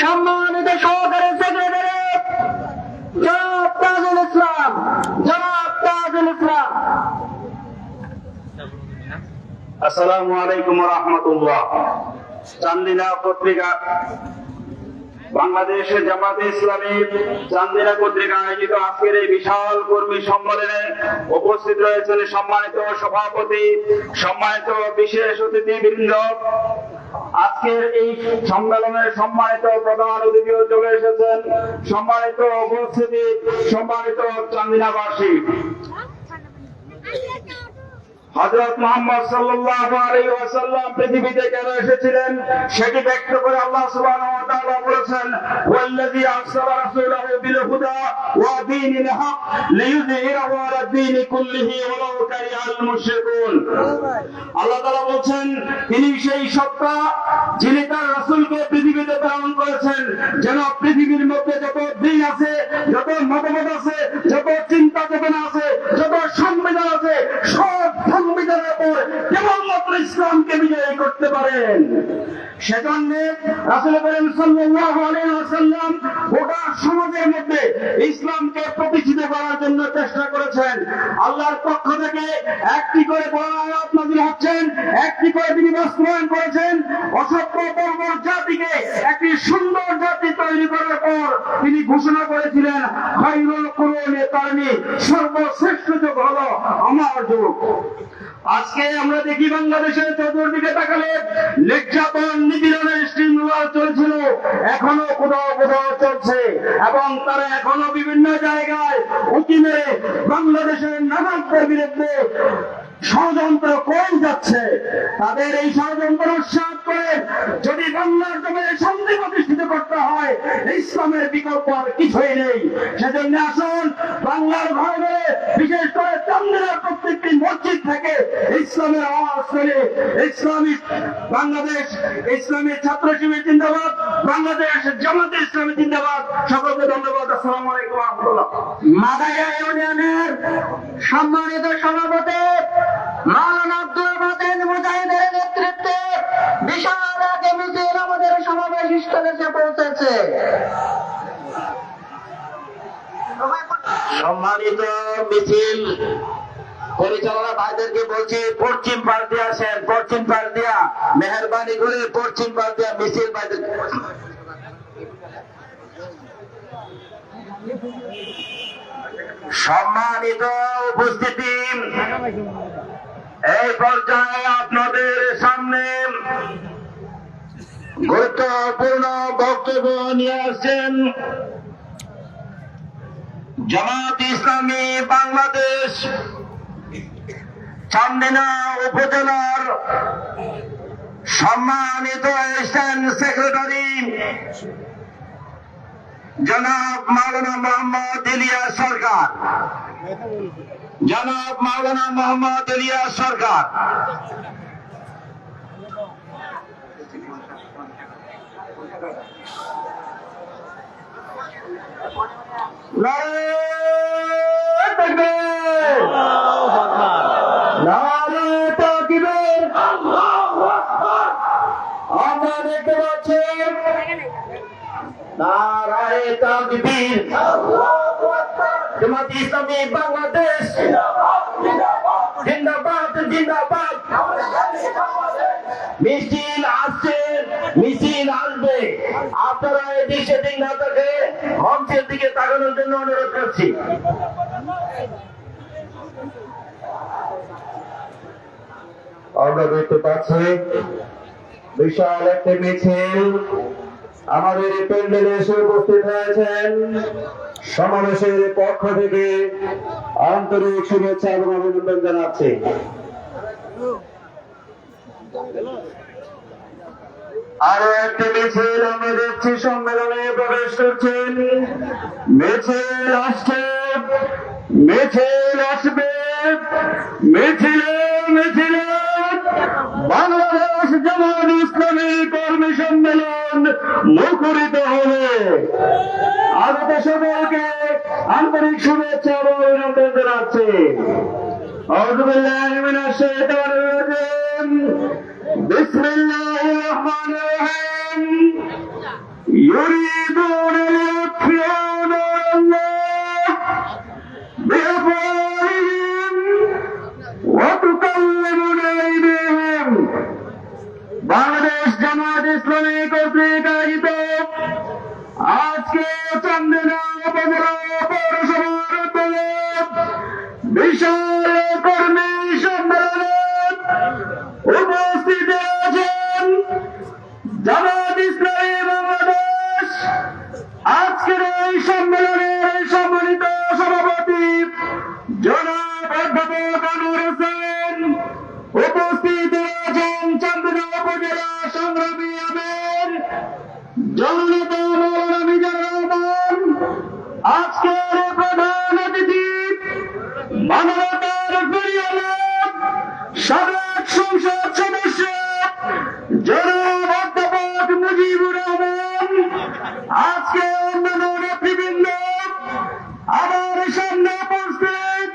সম্মানিত সহকারী সেক্রেটারি, জনাব তাজুল ইসলাম, জনাব তাজুল ইসলাম। আসসালামু আলাইকুম রহমতুল্লাহ। চান্দিনা পত্রিকা বাংলাদেশের জামাতে ইসলামী চান্দিনা পত্রিকা আয়োজিত আজকের এই বিশাল কর্মী সম্মেলনে উপস্থিত রয়েছেন সম্মানিত সভাপতি, সম্মানিত বিশেষ অতিথিবৃন্দ আজকের এই সম্মেলনে সম্মানিত প্রধান অতিথিও চলে এসেছেন সম্মানিত উপস্থিতি সম্মানিত চান্দিনাবাসী। তিনি সেই সত্তা যিনি তার রাসূলকে পৃথিবীতে প্রেরণ করেছেন। যেন পৃথিবীর মধ্যে যত দিন আছে, যত মতভেদ আছে, যত চিন্তা চেতনা আছে ইসলামকে বিজয়ী করতে পারেন। রাসূল করিম গোটা সমাজের মধ্যে ইসলামকে প্রতিষ্ঠিত করার জন্য চেষ্টা করেছেন। আল্লাহর পক্ষ থেকে একটি করে হচ্ছেন, একটি করে তিনি বাস্তবায়ন করেছেন। অসভ্য জাতিকে একটি সুন্দর জাতি তৈরি করার পর তিনি ঘোষণা করেছিলেন খাইরুল কুরুনি কারণে সর্বশ্রেষ্ঠ যুগ হলো আমার যুগ। আজকে আমরা দেখি চতুর্দিকে তাকালে নিপীড়নের চলছিল, এখনও কোথাও কোথাও চলছে এবং তারা এখনও বিভিন্ন জায়গায় বাংলাদেশের বিরুদ্ধে ষড়যন্ত্র করে যাচ্ছে। তাদের এই ষড়যন্ত্র উৎসাহ করে যদি বাংলার জমিনে শান্তি প্রতিষ্ঠিত করতে হয়, ইসলামের বিকল্প আর কিছুই নেই। সেজন্য আসুন বাংলার ঘরে বিশেষ করে চান্দিনার প্রত্যেকটি থেকে ইসলামের আওয়াজ করে ইসলামী বাংলাদেশ, ইসলামী ছাত্র শিবির জিন্দাবাদ, বাংলাদেশ জামাতে ইসলামী জিন্দাবাদ, সকলকে ধন্যবাদ, আসসালামু আলাইকুম মাদায়া ইউনিয়নের সম্মানিত সভাপতি আব্দুল বাতেন মুজাহিদের নেতৃত্বে বিশাল এক মিছিল আমাদের সমাবেশ স্থলে এসে পৌঁছেছে। সম্মানিত মিছিল পরিচালনা ভাইদেরকে বলছি, পশ্চিম পাশ দিয়ে আসেন, পশ্চিম পাশ দিয়া মেহরবানি করে পশ্চিম পাশ দিয়া মিছিল ভাইদের সম্মানিত উপস্থিতি, এই পর্যায়ে আপনাদের সামনে গুরুত্বপূর্ণ বক্তব্য নিয়ে আসছেন জামাত ইসলামী বাংলাদেশ চান্দিনা উপজেলার সম্মানিত সেক্রেটারি জনাব মাওলানা মোহাম্মদ ইলিয়া সরকার। জনাব মাওলানা মোহাম্মদ ইলিয়া সরকার। নারে তাকবীর নারে তাকবীর আমরা দেখতে পাচ্ছি মিছিল আসছে, মিছিল আসবে। আপনারা এদিক সেদিক না থাকে মঞ্চের দিকে তাকানোর জন্য অনুরোধ করছি। আমরা দেখতে পাচ্ছি, বিশাল একটা মিছিল। আমাদের প্যান্ডেলে এসে উপস্থিত হয়েছেন সমাবেশের পক্ষ থেকে আন্তরিক শুভেচ্ছা এবং অভিনন্দন জানাচ্ছি। আরও একটি মিছিল আমরা দেখছি, সম্মেলনে প্রবেশ করছেন। মিছিল আসছে, মিছিল আসবে, মিছিলে মিছিলে। বাংলাদেশ জামাত ইসলামী কর্মী সম্মেলন। জীবন মুখরিত হবে। আগত সকলকে আন্তরিক শুভেচ্ছা এবং অভিনন্দন জানাচ্ছি। يريدون ليطفئوا نور الله সাবেক সংসদ সদস্য জনাব অধ্যাপক মুজিবুর রহমান আজকে অন্যান্য নেতৃবৃন্দ আমার সামনে উপস্থিত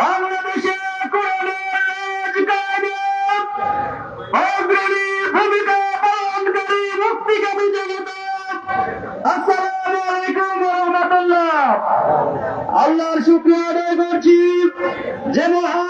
বাংলাদেশে কোরআনের রাজকারী অগ্রণী ভূমিকা পালনকারী মুক্তিকামী জনতা আসসালামু আলাইকুম ওয়া রাহমাতুল্লাহ আল্লাহর শুকরিয়া আদায় করছি। যে মহান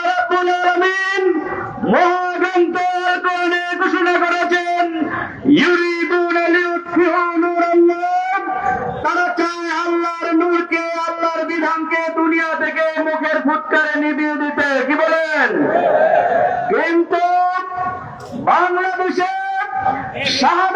বিল দিতে কি বলেন? কিন্তু বাংলাদেশের শাহাদ